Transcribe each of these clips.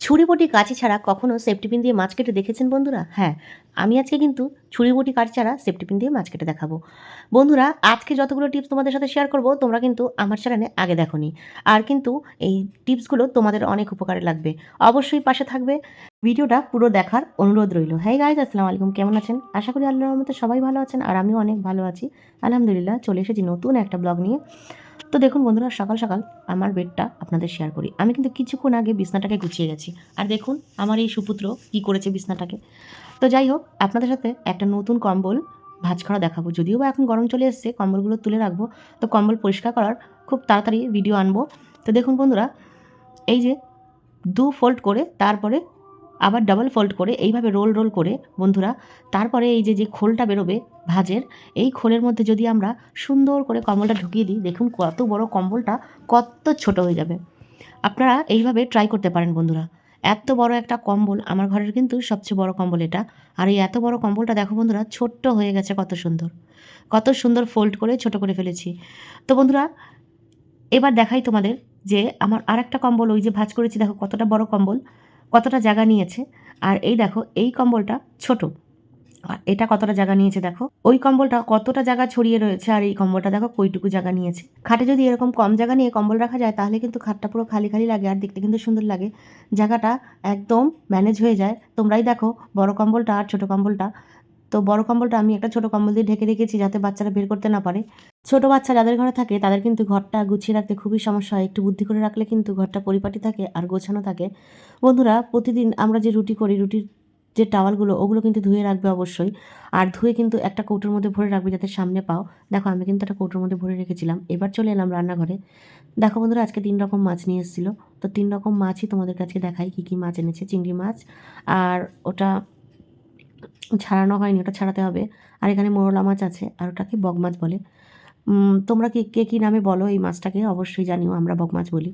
ছুরিবটি কাঁচি ছাড়া কখনও সেফটি পিন দিয়ে মাছ কেটে দেখেছেন বন্ধুরা? হ্যাঁ আমি আজকে কিন্তু ছুরিবটি কাঁচি ছাড়া সেফটি পিন দিয়ে মাছ কেটে দেখাবো। বন্ধুরা, আজকে যতগুলো টিপস তোমাদের সাথে শেয়ার করব, তোমরা কিন্তু আমার চ্যানেলে আগে দেখোনি। আর কিন্তু এই টিপসগুলো তোমাদের অনেক উপকারে লাগবে। অবশ্যই পাশে থাকবে। ভিডিওটা পুরো দেখার অনুরোধ রইল। হ্যাঁ গাইজ আসসালামু আলাইকুম। কেমন আছেন? আশা করি আল্লাহর রহমতে সবাই ভালো আছেন আর আমিও অনেক ভালো আছি। আলহামদুলিল্লাহ, চলে এসেছি নতুন একটা ব্লগ নিয়ে। তো দেখুন বন্ধুরা, সকাল সকাল আমার বেডটা আপনাদের শেয়ার করি। আমি কিন্তু কিছুক্ষণ আগে বিছনাটাকে গুছিয়ে গেছি। আর দেখুন আমার এই সুপুত্র কি করেছে বিছনাটাকে। তো যাই হোক, আপনাদের সাথে একটা নতুন কম্বল ভাঁজ করা দেখাবো। যদিও বা এখন গরম চলে এসছে, কম্বলগুলো তুলে রাখব। তো কম্বল পরিষ্কার করার খুব তাড়াতাড়ি ভিডিও আনব। তো দেখুন বন্ধুরা, এই যে দু ফোল্ড করে তারপরে আবার ডাবল ফোল্ড করে এইভাবে রোল রোল করে, বন্ধুরা, তারপরে এই যে যে খোলটা বেরোবে ভাজের, এই খোলের মধ্যে যদি আমরা সুন্দর করে কম্বলটা ঢুকিয়ে দিই, দেখুন কত বড় কম্বলটা কত ছোট হয়ে যাবে। আপনারা এইভাবে ট্রাই করতে পারেন, বন্ধুরা। এত বড় একটা কম্বল, আমার ঘরের কিন্তু সবচেয়ে বড় কম্বল এটা। আর এই এত বড় কম্বলটা দেখো, বন্ধুরা, ছোট্ট হয়ে গেছে, কত সুন্দর। কত সুন্দর ফোল্ড করে ছোট করে ফেলেছি। তো, বন্ধুরা, এবার দেখাই তোমাদের যে আমার আর একটা কম্বল, ওই যে ভাজ করেছি, দেখো কতটা বড় কম্বল। কতটা জায়গা নিয়েছে? আর এই দেখো, এই কম্বলটা ছোট। আর এটা কতটা জায়গা নিয়েছে দেখো? ওই কম্বলটা কতটা জায়গা ছড়িয়ে রয়েছে আর এই কম্বলটা দেখো কইটুকু জায়গা নিয়েছে। খাটে যদি এরকম কম জায়গা নিয়ে কম্বল রাখা যায়, তাহলে কিন্তু খাটটা পুরো খালি খালি লাগে আর দেখতে কিন্তু সুন্দর লাগে। জায়গাটা একদম ম্যানেজ হয়ে যায়। তোমরাই দেখো, বড় কম্বলটা আর ছোট কম্বলটা তো বড় কম্বলটা আমি একটা ছোট কম্বল দিয়ে ঢেকে রেখেছি যাতে বাচ্চারা বের করতে না পারে। ছোট বাচ্চা যাদের ঘরে থাকে, তাদের কিন্তু ঘরটা গুছিয়ে রাখতে খুবই সমস্যা হয়। একটু বুদ্ধি করে রাখলে কিন্তু ঘরটা পরিপাটি থাকে আর গোছানো থাকে। বন্ধুরা, প্রতিদিন আমরা যে রুটি করি, রুটির যে টাওয়ালগুলো, ওগুলো কিন্তু ধুয়ে রাখবে অবশ্যই। আর ধুয়ে কিন্তু একটা কৌটোর মধ্যে ভরে রাখবে যাতে সামনে পাও। দেখো, আমি কিন্তু একটা কৌটোর মধ্যে ভরে রেখেছিলাম। এবার চলে এলাম রান্নাঘরে। দেখো বন্ধুরা, আজকে তিন রকম মাছ নিয়ে এসেছিল। তো তিন রকম মাছই তোমাদের কাছে দেখাই, কী কী মাছ এনেছে। চিংড়ি মাছ আর ওটা ছাড়ানো হয়নি, ওটা ছাড়াতে হবে। আর এখানে মোরলা মাছ আছে, আর ওটাকে বগ মাছ বলে। তোমরা কি, কে কী নামে বলো এই মাছটাকে? অবশ্যই জানিও, আমরা বগ মাছ বলি।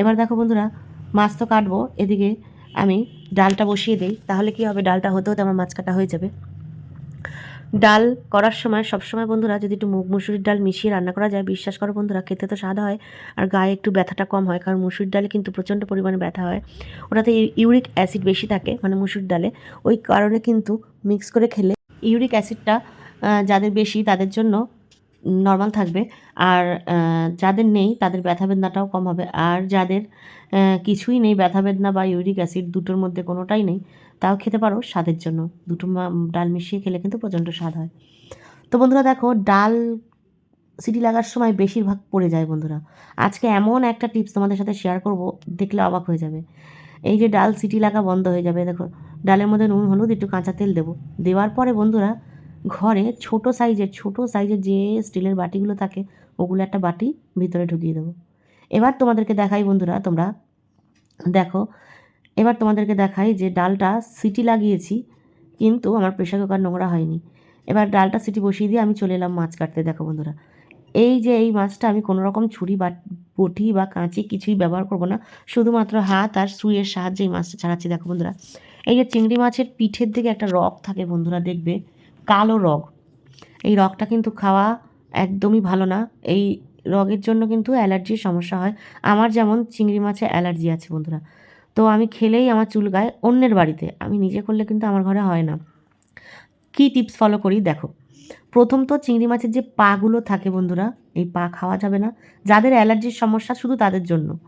এবার দেখো বন্ধুরা, মাছ তো কাটবো, এদিকে আমি ডালটা বসিয়ে দিই। তাহলে কি হবে? ডালটা হতে হতে আমার মাছ কাটা হয়ে যাবে। ডাল করার সময় সবসময় বন্ধুরা যদি একটু মুগ মুসুরির ডাল মিশিয়ে রান্না করা যায়, বিশ্বাস করো বন্ধুরা, খেতে তো স্বাদ হয় আর গায়ে একটু ব্যথাটা কম হয় কারণ মুসুরির ডালে কিন্তু প্রচণ্ড পরিমাণে ব্যথা হয়। ওটাতে ইউরিক অ্যাসিড বেশি থাকে মানে মুসুর ডালে। ওই কারণে কিন্তু মিক্স করে খেলে ইউরিক অ্যাসিডটা যাদের বেশি তাদের জন্য নর্মাল থাকবে। আর যাদের নেই তাদের ব্যথা বেদনাটাও কম হবে। আর যাদের কিছুই নেই ব্যথা বেদনা বা ইউরিক অ্যাসিড দুটোর মধ্যে কোনোটাই নেই, তাও খেতে পারো স্বাদের জন্য। দুটো ডাল মিশিয়ে খেলে কিন্তু প্রচণ্ড স্বাদ হয়। তো বন্ধুরা দেখো, ডাল সিটি লাগার সময় বেশিরভাগ পড়ে যায় বন্ধুরা। আজকে এমন একটা টিপস তোমাদের সাথে শেয়ার করব, দেখলে অবাক হয়ে যাবে। এই যে ডাল সিটি লাগা বন্ধ হয়ে যাবে, দেখো, ডালের মধ্যে নুন, হলুদ, একটু কাঁচা তেল দেবো। দেওয়ার পরে বন্ধুরা ঘরে ছোট সাইজের ছোট সাইজের যে স্টিলের বাটিগুলো থাকে, ওগুলো একটা বাটি ভিতরে ঢুকিয়ে দেবো। এবার তোমাদেরকে দেখাই বন্ধুরা, তোমরা দেখো, এবার তোমাদেরকে দেখাই যে ডালটা সিটি লাগিয়েছি, কিন্তু আমার প্রেশার কুকার নোংরা হয়নি। এবার ডালটা সিটি বসিয়ে দিয়ে আমি চলে এলাম মাছ কাটতে। দেখো বন্ধুরা, এই যে এই মাছটা আমি কোনো রকম ছুরি বা বটি বা কাঁচি কিছুই ব্যবহার করব না, শুধুমাত্র হাত আর সুইয়ের সাহায্যে এই মাছটা ছাড়াচ্ছি। দেখো বন্ধুরা, এই যে চিংড়ি মাছের পিঠের দিকে একটা রক থাকে বন্ধুরা, দেখবে? কালো রগ। এই রগটা কিন্তু খাওয়া একদমই ভালো না। এই রগের জন্য কিন্তু অ্যালার্জির সমস্যা হয়। আমার যেমন চিংড়ি মাছে অ্যালার্জি আছে বন্ধুরা। তো আমি খেলেই আমার চুল গায়ে অন্যের বাড়িতে। আমি নিজে করলে কিন্তু আমার ঘরে হয় না। কী টিপস ফলো করি দেখো। প্রথম তো চিংড়ি মাছের যে পাগুলো থাকে বন্ধুরা, এই পা খাওয়া যাবে না। যাদের অ্যালার্জির সমস্যা শুধু তাদের জন্য।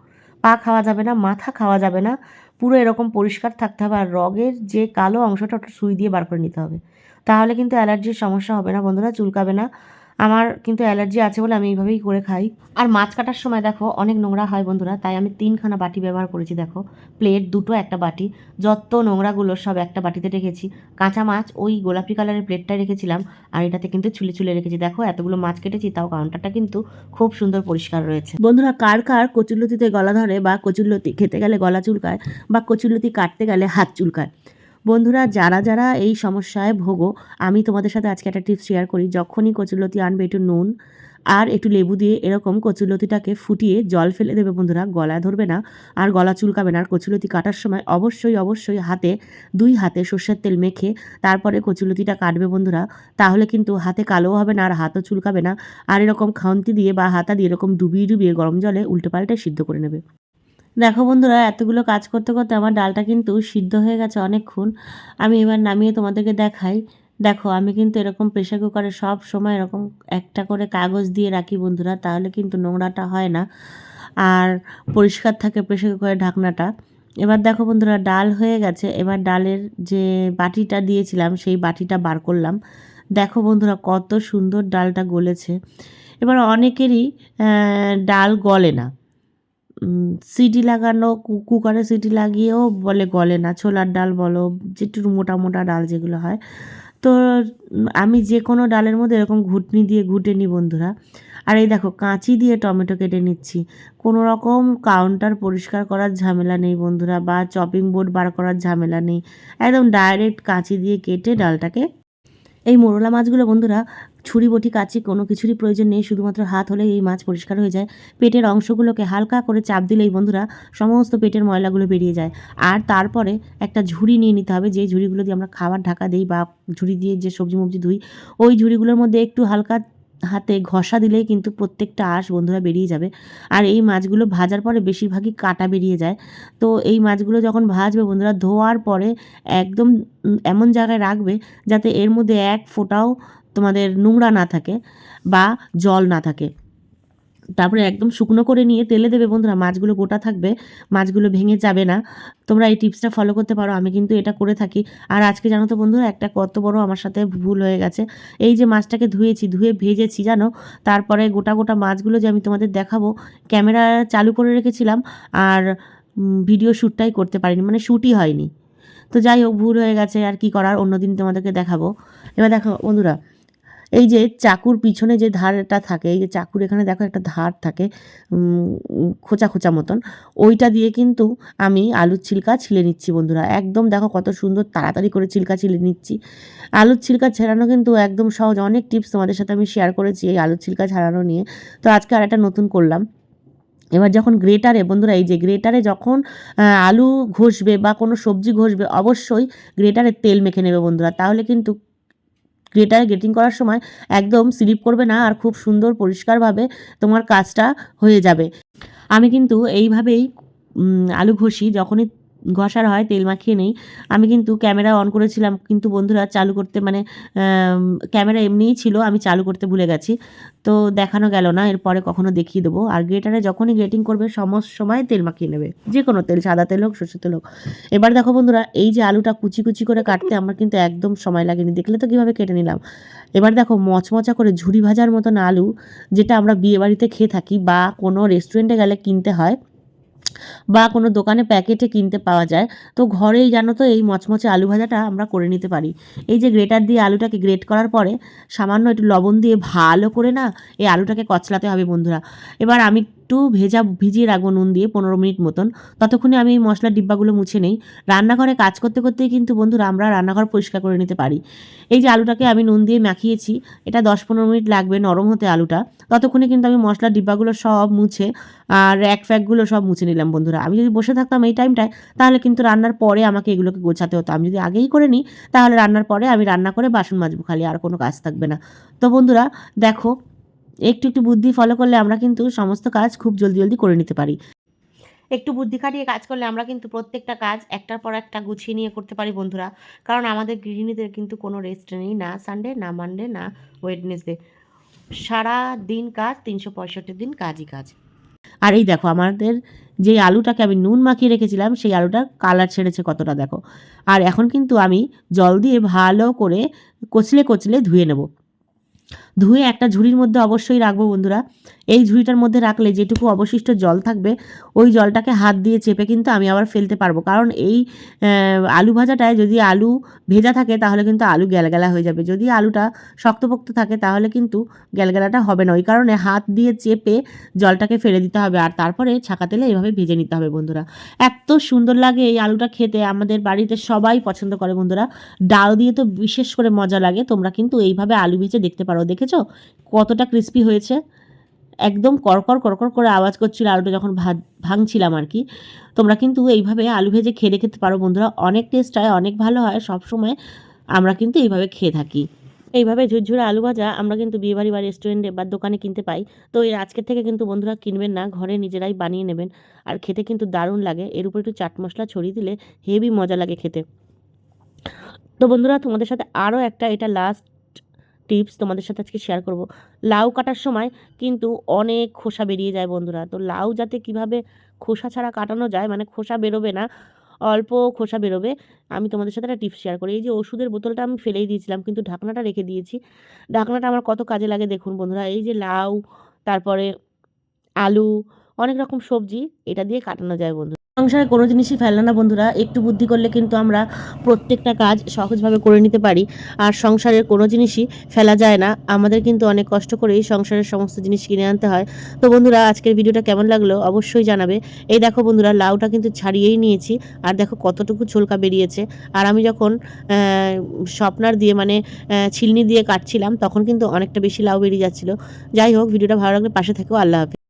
পা খাওয়া যাবে না, মাথা খাওয়া যাবে না। পুরো এরকম পরিষ্কার থাকতে হবে আর রগের যে কালো অংশটা ওটা সুই দিয়ে বার করে নিতে হবে। তাহলে কিন্তু অ্যালার্জির সমস্যা হবে না বন্ধুরা, চুলকাবে না। আমার কিন্তু অ্যালার্জি আছে বলে আমি এইভাবেই করে খাই। আর মাছ কাটার সময় দেখো, অনেক নোংরা হয় বন্ধুরা, তাই আমি তিনখানা বাটি ব্যবহার করেছি দেখো। প্লেট, দুটো, একটা বাটি। যত নোংরাগুলো সব একটা বাটিতে রেখেছি। কাঁচা মাছ ওই গোলাপি কালারের প্লেটটায় রেখেছিলাম, আর এটাতে কিন্তু চুলে চুলে রেখেছি। দেখো, এতগুলো মাছ কেটেছি, তাও কাউন্টারটা কিন্তু খুব সুন্দর পরিষ্কার রয়েছে। বন্ধুরা, কার কার কচুরলতিতে গলা ধরে বা কচুরলতি খেতে গেলে গলা চুলকায় বা কচুরলতি কাটতে গেলে হাত চুলকায়? বন্ধুরা, যারা যারা এই সমস্যায় ভোগো, আমি তোমাদের সাথে আজকে একটা টিপস শেয়ার করি। যখনই কচুরলতি আনবে একটু নুন আর একটু লেবু দিয়ে এরকম কচুলতিটাকে ফুটিয়ে জল ফেলে দেবে বন্ধুরা, গলায় ধরবে না আর গলা চুলকাবে না। আর কচুলতি কাটার সময় অবশ্যই অবশ্যই হাতে, দুই হাতে সর্ষের তেল মেখে তারপরে কচুলতিটা কাটবে বন্ধুরা, তাহলে কিন্তু হাতে কালো হবে না আর হাতও চুলকাবে না। আর এরকম খান্তি দিয়ে বা হাতা দিয়ে এরকম ডুবিয়ে ডুবিয়ে গরম জলে উল্টো সিদ্ধ করে নেবে। দেখো বন্ধুরা, এতগুলো কাজ করতে করতে আমার ডালটা কিন্তু সিদ্ধ হয়ে গেছে অনেকক্ষণ। আমি এবার নামিয়ে তোমাদেরকে দেখাই। দেখো, আমি কিন্তু এরকম প্রেশার কুকারে সব সময় এরকম একটা করে কাগজ দিয়ে রাখি বন্ধুরা, তাহলে কিন্তু নোংরাটা হয় না। আর পরিষ্কার থাকে প্রেশার কুকারের ঢাকনাটা। এবার দেখো বন্ধুরা, ডাল হয়ে গেছে। এবার ডালের যে বাটিটা দিয়েছিলাম, সেই বাটিটা বার করলাম। দেখো বন্ধুরা, কত সুন্দর ডালটা গলেছে। এবার অনেকেরই ডাল গলে না। সিটি লাগানো কুকারে সিটি লাগিয়েও বলে গলে না, ছোলার ডাল বলো যেটু মোটা মোটা ডাল যেগুলো হয়। তো আমি যে কোনো ডালের মধ্যে এরকম ঘুটনি দিয়ে ঘুটে নিই বন্ধুরা। আর এই দেখো, কাঁচি দিয়ে টমেটো কেটে নিচ্ছি। কোনো রকম কাউন্টার পরিষ্কার করার ঝামেলা নেই বন্ধুরা, বা চপিং বোর্ড বার করার ঝামেলা নেই। একদম ডাইরেক্ট কাঁচি দিয়ে কেটে ডালটাকে, এই মোরলা মাছগুলো বন্ধুরা ছুরি, বটি, কাচি কোনো কিছুরই প্রয়োজন নেই। শুধুমাত্র হাত হলেই এই মাছ পরিষ্কার হয়ে যায়। পেটের অংশগুলোকে হালকা করে চাপ দিলেই বন্ধুরা সমস্ত পেটের ময়লাগুলো বেরিয়ে যায়। আর তারপরে একটা ঝুড়ি নিয়ে নিতে হবে। যে ঝুড়িগুলো দিয়ে আমরা খাবার ঢাকা দিই বা ঝুড়ি দিয়ে যে সবজি মবজি ধুই, ওই ঝুড়িগুলোর মধ্যে একটু হালকা হাতে ঘষা দিলেই কিন্তু প্রত্যেকটা আঁশ বন্ধুরা বেরিয়ে যাবে। আর এই মাছগুলো ভাজার পরে বেশিরভাগই কাটা বেরিয়ে যায়। তো এই মাছগুলো যখন ভাজবে বন্ধুরা, ধোয়ার পরে একদম এমন জায়গায় রাখবে যাতে এর মধ্যে এক ফোঁটাও তোমাদের নোংরা না থাকে বা জল না থাকে। তারপরে একদম শুকনো করে নিয়ে তেলে দেবে বন্ধুরা, মাছগুলো গোটা থাকবে, মাছগুলো ভেঙে যাবে না। তোমরা এই টিপসটা ফলো করতে পারো, আমি কিন্তু এটা করে থাকি। আর আজকে জানো তো বন্ধুরা, একটা কত বড় আমার সাথে ভুল হয়ে গেছে। এই যে মাছটাকে ধুয়েছি, ধুয়ে ভেজেছি জানো, তারপরে গোটা গোটা মাছগুলো যে আমি তোমাদের দেখাবো, ক্যামেরা চালু করে রেখেছিলাম আর ভিডিও শ্যুটটাই করতে পারিনি মানে শ্যুটই হয়নি। তো যাই হোক, ভুল হয়ে গেছে, আর কি করার, অন্যদিন তোমাদেরকে দেখাবো। এবার দেখো বন্ধুরা এই যে চাকুর পিছনে যে ধারটা থাকে, এই যে চাকুর এখানে দেখো একটা ধার থাকে খোঁচা খোঁচা মতন, ওইটা দিয়ে কিন্তু আমি আলুর ছিলকা ছিলে নিচ্ছি বন্ধুরা। একদম দেখো কত সুন্দর তাড়াতাড়ি করে ছিলকা ছিলে নিচ্ছি। আলুর ছিলকা ছাড়ানো কিন্তু একদম সহজ। অনেক টিপস তোমাদের সাথে আমি শেয়ার করেছি এই আলুর ছিলকা ছাড়ানো নিয়ে। তো আজকে আর একটা নতুন করলাম। এবার যখন গ্রেটারে, বন্ধুরা, এই যে গ্রেটারে যখন আলু ঘষবে বা কোনো সবজি ঘষবে, অবশ্যই গ্রেটারে তেল মেখে নেবে বন্ধুরা। তাহলে কিন্তু গ্রেটারে গ্রেটিং করার সময় একদম স্লিপ করবে না আর খুব সুন্দর পরিষ্কারভাবে তোমার কাজটা হয়ে যাবে। আমি কিন্তু এইভাবেই আলু ঘষি যখনই ঘষার হয়, তেল মাখিয়ে নেই। আমি কিন্তু ক্যামেরা অন করেছিলাম, কিন্তু বন্ধুরা চালু করতে মানে ক্যামেরা এমনিই ছিল, আমি চালু করতে ভুলে গেছি। তো দেখানো গেল না, এরপরে কখনো দেখিয়ে দেবো। আর গ্রেটারে যখনই গ্রেটিং করবে সমস্ত সময় তেল মাখিয়ে নেবে। যে কোনো তেল, সাদা তেল হোক, সর্ষের তেল হোক। এবার দেখো বন্ধুরা, এই যে আলুটা কুচি কুচি করে কাটতে আমার কিন্তু একদম সময় লাগেনি। দেখলে তো কীভাবে কেটে নিলাম। এবার দেখো, মচমচা করে ঝুড়ি ভাজার মতন আলু, যেটা আমরা বিয়েবাড়িতে খেয়ে থাকি বা কোনো রেস্টুরেন্টে গেলে কিনতে হয় বা কোনো দোকানে প্যাকেটে কিনতে পাওয়া যায়, তো ঘরেই জানো তো এই মচমচে আলু ভাজাটা আমরা করে নিতে পারি। এই যে গ্রেটার দিয়ে আলুটাকে গ্রেট করার পরে সামান্য একটু লবণ দিয়ে ভালো করে না এই আলুটাকে কচলাতে হবে বন্ধুরা। এবার আমি একটু ভেজা ভিজিয়ে রাখব নুন দিয়ে পনেরো মিনিট মতন। ততক্ষণে আমি এই মশলার ডিব্বাগুলো মুছে নেই। রান্নাঘরে কাজ করতে করতেই কিন্তু বন্ধুরা আমরা রান্নাঘর পরিষ্কার করে নিতে পারি। এই যে আলুটাকে আমি নুন দিয়ে মাখিয়েছি, এটা দশ পনেরো মিনিট লাগবে নরম হতে আলুটা। ততক্ষণে কিন্তু আমি মশলার ডিব্বাগুলো সব মুছে, আর র্যাক ফ্যাকগুলো সব মুছে নিলাম বন্ধুরা। আমি যদি বসে থাকতাম এই টাইমটায় তাহলে কিন্তু রান্নার পরে আমাকে এগুলোকে গোছাতে হতো। আমি যদি আগেই করে নিই, তাহলে রান্নার পরে আমি রান্না করে বাসন মাজবো খালি, আর কোনো কাজ থাকবে না। তো বন্ধুরা, দেখো একটু একটু বুদ্ধি ফলো করলে আমরা কিন্তু সমস্ত কাজ খুব জলদি জলদি করে নিতে পারি। একটু বুদ্ধি খাটিয়ে কাজ করলে আমরা কিন্তু প্রত্যেকটা কাজ একটার পর একটা গুছিয়ে নিয়ে করতে পারি বন্ধুরা। কারণ আমাদের গৃহিণীদের কিন্তু কোনো রেস্ট নেই না সানডে না মানডে না ওয়েডনেসডে সারা দিন কাজ তিনশো পঁয়ষট্টি দিন কাজই কাজ। আর এই দেখো আমাদের যে আলুটাকে আমি নুন মাখিয়ে রেখেছিলাম সেই আলুটা কালার ছেড়েছে কতটা দেখো। আর এখন কিন্তু আমি জল দিয়ে ভালো করে কচলে কচলে ধুয়ে নেব। ধুয়ে একটা ঝুড়ির মধ্যে অবশ্যই রাখব বন্ধুরা। এই ঝুড়িটার মধ্যে রাখলে যেটুকু অবশিষ্ট জল থাকবে, ওই জলটাকে হাত দিয়ে চেপে কিন্তু আমি আবার ফেলতে পারব। কারণ এই আলু ভাজাটায় যদি আলু ভেজা থাকে, তাহলে কিন্তু আলু গ্যালগ্যালা হয়ে যাবে। যদি আলুটা শক্তপোক্ত থাকে, তাহলে কিন্তু গ্যালগ্যালাটা হবে না। ওই কারণে হাত দিয়ে চেপে জলটাকে ফেলে দিতে হবে আর তারপরে ছাকা তেলে এভাবে ভেজে নিতে হবে বন্ধুরা। এত সুন্দর লাগে এই আলুটা খেতে, আমাদের বাড়িতে সবাই পছন্দ করে বন্ধুরা। ডাল দিয়ে তো বিশেষ করে মজা লাগে, তোমরা কিন্তু এইভাবে আলু ভেজে দেখতে পারো। দেখেছ? কতটা ক্রিস্পি হয়েছে। একদম করকর করকর করে আওয়াজ করছিল আলুটা যখন ভাঙছিলাম আর কি। তোমরা কিন্তু এইভাবে আলু ভেজে খেয়ে খেতে পারো বন্ধুরা। অনেক টেস্ট হয়, অনেক ভালো হয় সব সময় আমরা কিন্তু এইভাবে খেয়ে থাকি। এইভাবে ঝুরঝুরে আলু ভাজা আমরা কিন্তু বিয়েবাড়ি বা রেস্টুরেন্টে বা দোকানে কিনতে পাই। তো এর আজকের থেকে কিন্তু বন্ধুরা কিনবেন না, ঘরে নিজেরাই বানিয়ে নেবেন। আর খেতে কিন্তু দারুণ লাগে। এর উপর একটু চাট মশলা ছড়িয়ে দিলে হেভি মজা লাগে খেতে। তো বন্ধুরা তোমাদের সাথে আরও একটা, এটা লাস্ট টিপস তোমাদের সাথে আজকে শেয়ার করব। লাউ কাটার সময় কিন্তু অনেক খোসা বেরিয়ে যায় বন্ধুরা। তো লাউ যাতে কীভাবে খোসা ছাড়া কাটানো যায় মানে খোসা বেরোবে না, অল্প খোসা বেরোবে, আমি তোমাদের সাথে একটা টিপস শেয়ার করি। এই যে ওষুধের বোতলটা আমি ফেলেই দিয়েছিলাম, কিন্তু ঢাকনাটা রেখে দিয়েছি। ঢাকনাটা আমার কত কাজে লাগে দেখুন বন্ধুরা। এই যে লাউ, তারপরে আলু, অনেক রকম সবজি, এটা দিয়ে কাটানো যায় বন্ধু সংসারে কোনো জিনিসই ফেলে না বন্ধুরা, একটু বুদ্ধি করলে কিন্তু আমরা প্রত্যেকটা কাজ সহজভাবে করে নিতে পারি। আর সংসারের কোনো জিনিসই ফেলা যায় না। আমাদের কিন্তু অনেক কষ্ট করেই সংসারের সমস্ত জিনিস কিনে আনতে হয়। তো বন্ধুরা, আজকের ভিডিওটা কেমন লাগল অবশ্যই জানাবে। এই দেখো বন্ধুরা, লাউটা কিন্তু ছাড়িয়েই নিয়েছি। আর দেখো কতটুকু ছোলকা বেরিয়েছে। আর আমি যখন স্বপ্নার দিয়ে মানে ছিলনি দিয়ে কাটছিলাম, তখন কিন্তু অনেকটা বেশি লাউ বেরিয়ে যাচ্ছিল। যাই হোক, ভিডিওটা ভালো লাগলে পাশে থেকেও আল্লাহ হাফিজ।